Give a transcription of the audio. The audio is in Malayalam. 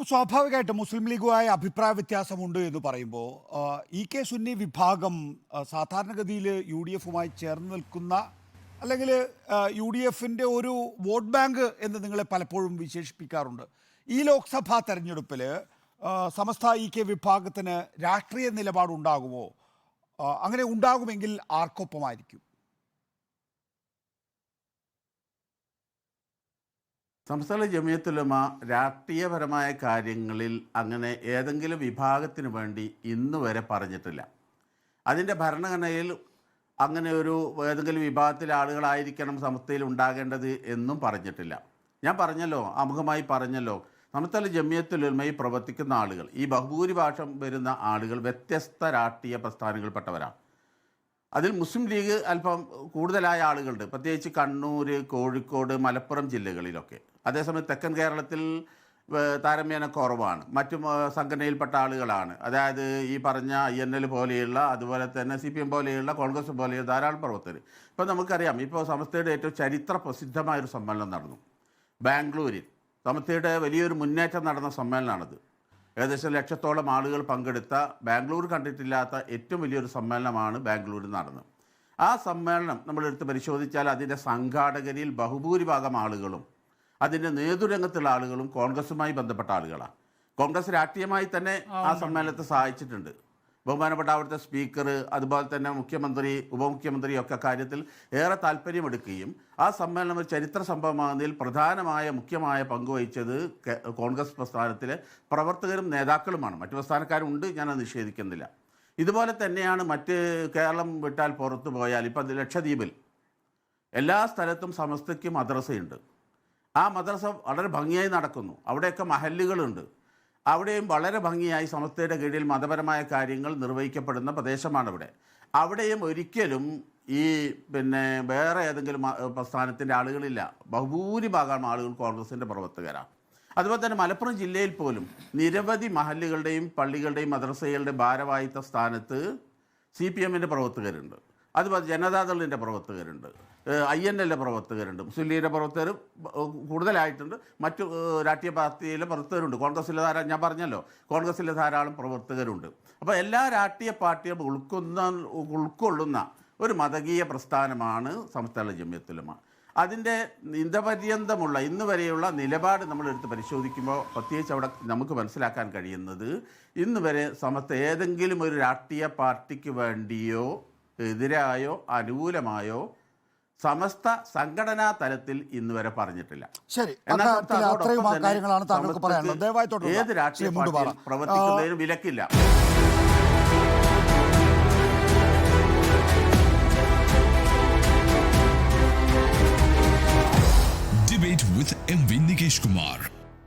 അപ്പോൾ സ്വാഭാവികമായിട്ടും മുസ്ലിം ലീഗുമായി അഭിപ്രായ വ്യത്യാസമുണ്ട് എന്ന് പറയുമ്പോൾ ഇ കെ സുന്നി വിഭാഗം സാധാരണഗതിയിൽ യു ഡി എഫുമായി ചേർന്ന് നിൽക്കുന്ന അല്ലെങ്കിൽ യു ഡി എഫിന്റെ ഒരു വോട്ട് ബാങ്ക് എന്ന് നിങ്ങളെ പലപ്പോഴും വിശേഷിപ്പിക്കാറുണ്ട്. ഈ ലോക്സഭാ തെരഞ്ഞെടുപ്പിൽ സമസ്ത ഇ കെ വിഭാഗത്തിന് രാഷ്ട്രീയ നിലപാടുണ്ടാകുമോ? അങ്ങനെ ഉണ്ടാകുമെങ്കിൽ ആർക്കൊപ്പമായിരിക്കും? സംസ്ഥാന ജമിയത്തുലമ രാഷ്ട്രീയപരമായ കാര്യങ്ങളിൽ അങ്ങനെ ഏതെങ്കിലും വിഭാഗത്തിന് വേണ്ടി ഇന്ന് വരെ പറഞ്ഞിട്ടില്ല. അതിന്റെ ഭരണഘടനയിൽ അങ്ങനെ ഒരു ഏതെങ്കിലും വിഭാഗത്തിലെ ആളുകളായിരിക്കണം സമസ്തയിൽ ഉണ്ടാകേണ്ടത് എന്നും പറഞ്ഞിട്ടില്ല. ഞാൻ പറഞ്ഞല്ലോ അമുഖമായി പറഞ്ഞല്ലോ സംസ്ഥാന ജമിയത്തുലമയിൽ പ്രവർത്തിക്കുന്ന ആളുകൾ ഈ ബഹുഭൂരിഭാഷം വരുന്ന ആളുകൾ വ്യത്യസ്ത രാഷ്ട്രീയ പ്രസ്ഥാനങ്ങളിൽപ്പെട്ടവരാണ്. അതിൽ മുസ്ലിം ലീഗ് അല്പം കൂടുതലായ ആളുകളുണ്ട്. പ്രത്യേകിച്ച് കണ്ണൂർ കോഴിക്കോട് മലപ്പുറം ജില്ലകളിലൊക്കെ. അതേസമയം തെക്കൻ കേരളത്തിൽ താരമ്യേന കുറവാണ്. മറ്റു സംഘടനയിൽപ്പെട്ട ആളുകളാണ്. അതായത് ഈ പറഞ്ഞ ഐ എൻ എൽ പോലെയുള്ള അതുപോലെ തന്നെ സി പി എം പോലെയുള്ള കോൺഗ്രസ് പോലെയുള്ള ധാരാളം പ്രവർത്തകർ. ഇപ്പോൾ നമുക്കറിയാം ഇപ്പോൾ സമസ്തയുടെ ഏറ്റവും ചരിത്ര പ്രസിദ്ധമായൊരു സമ്മേളനം നടന്നു. ബാംഗ്ലൂരിൽ. സമസ്തയുടെ വലിയൊരു മുന്നേറ്റം നടന്ന സമ്മേളനമാണത്. ഏകദേശം ലക്ഷത്തോളം ആളുകൾ പങ്കെടുത്ത ബാംഗ്ലൂർ കണ്ടിട്ടില്ലാത്ത ഏറ്റവും വലിയൊരു സമ്മേളനമാണ് ബാംഗ്ലൂരിൽ നടന്നത്. ആ സമ്മേളനം നമ്മളെടുത്ത് പരിശോധിച്ചാൽ അതിന്റെ സംഘാടകരിൽ ബഹുഭൂരിഭാഗം ആളുകളും അതിന്റെ നേതൃരംഗത്തുള്ള ആളുകളും കോൺഗ്രസുമായി ബന്ധപ്പെട്ട ആളുകളാണ്. കോൺഗ്രസ് രാഷ്ട്രീയമായി തന്നെ ആ സമ്മേളനത്തെ സഹായിച്ചിട്ടുണ്ട്. ബഹുമാനപ്പെട്ട അവിടുത്തെ സ്പീക്കർ അതുപോലെ തന്നെ മുഖ്യമന്ത്രി ഉപമുഖ്യമന്ത്രി ഒക്കെ കാര്യത്തിൽ ഏറെ താല്പര്യമെടുക്കുകയും ആ സമ്മേളനം ഒരു ചരിത്ര സംഭവമാകുന്നതിൽ പ്രധാനമായ മുഖ്യമായ പങ്കുവഹിച്ചത് കോൺഗ്രസ് പ്രസ്ഥാനത്തിലെ പ്രവർത്തകരും നേതാക്കളുമാണ്. മറ്റു പ്രസ്ഥാനക്കാരുണ്ട് ഞാനത് നിഷേധിക്കുന്നില്ല. ഇതുപോലെ തന്നെയാണ് മറ്റ് കേരളം വിട്ടാൽ പുറത്തു പോയാൽ ഇപ്പം ലക്ഷദ്വീപിൽ. എല്ലാ സ്ഥലത്തും സമസ്തയ്ക്ക് മദ്രസയുണ്ട്. ആ മദ്രസ വളരെ ഭംഗിയായി നടക്കുന്നു. അവിടെയൊക്കെ മഹല്ലുകളുണ്ട്. അവിടെയും വളരെ ഭംഗിയായി സമസ്തയുടെ കീഴിൽ മതപരമായ കാര്യങ്ങൾ നിർവഹിക്കപ്പെടുന്ന പ്രദേശമാണ് ഇവിടെ അവിടെയും ഒരിക്കലും ഈ പിന്നെ വേറെ ഏതെങ്കിലും പ്രസ്ഥാനത്തിന്റെ ആളുകളില്ല. ബഹുഭൂരിഭാഗം ആളുകൾ കോൺഗ്രസിന്റെ പ്രവർത്തകരാണ് അതുപോലെ തന്നെ മലപ്പുറം ജില്ലയിൽ പോലും നിരവധി മഹല്ലുകളുടെയും പള്ളികളുടെയും മദ്രസകളുടെയും ഭാരവാഹിത്വ സ്ഥാനത്ത് സി പി എമ്മിന്റെ പ്രവർത്തകരുണ്ട്. അതുപോലെ ജനതാദളിന്റെ പ്രവർത്തകരുണ്ട്. ഐ എൻ എല്ലിന്റെ പ്രവർത്തകരുണ്ട്. മുസ്ലിം ലീഗിന്റെ പ്രവർത്തകർ കൂടുതലായിട്ടുണ്ട്. മറ്റു രാഷ്ട്രീയ പാർട്ടിയിലെ പ്രവർത്തകരുണ്ട്. കോൺഗ്രസ്സിലെ ധാരാളം ഞാൻ പറഞ്ഞല്ലോ കോൺഗ്രസ്സിലെ ധാരാളം പ്രവർത്തകരുണ്ട്. അപ്പോൾ എല്ലാ രാഷ്ട്രീയ പാർട്ടിയും ഉൾക്കുന്ന ഉൾക്കൊള്ളുന്ന ഒരു മതകീയ പ്രസ്ഥാനമാണ് സംസ്ഥാന ജമ്യത്തുലമ അതിന്റെ നിന്ദപര്യന്തമുള്ള ഇന്ന് വരെയുള്ള നിലപാട് നമ്മളെടുത്ത് പരിശോധിക്കുമ്പോൾ പ്രത്യേകിച്ച് അവിടെ നമുക്ക് മനസ്സിലാക്കാൻ കഴിയുന്നത് ഇന്ന് വരെ സമസ്ത ഏതെങ്കിലും ഒരു രാഷ്ട്രീയ പാർട്ടിക്ക് വേണ്ടിയോ എതിരായോ അനുകൂലമായോ സമസ്ത സംഘടനാ തലത്തിൽ ഇന്ന് വരെ പറഞ്ഞിട്ടില്ല ശരി അത്രയും കാര്യങ്ങളാണ് താങ്കൾക്ക് പറയാനുള്ളത് ദയവായി. ഏത് രാഷ്ട്രീയ പാർട്ടി മുണ്ടുപാറ. പാർട്ടിയും പ്രവർത്തിക്കുന്നതിന് വിലക്കില്ല വിത്ത് with MV Nikesh Kumar.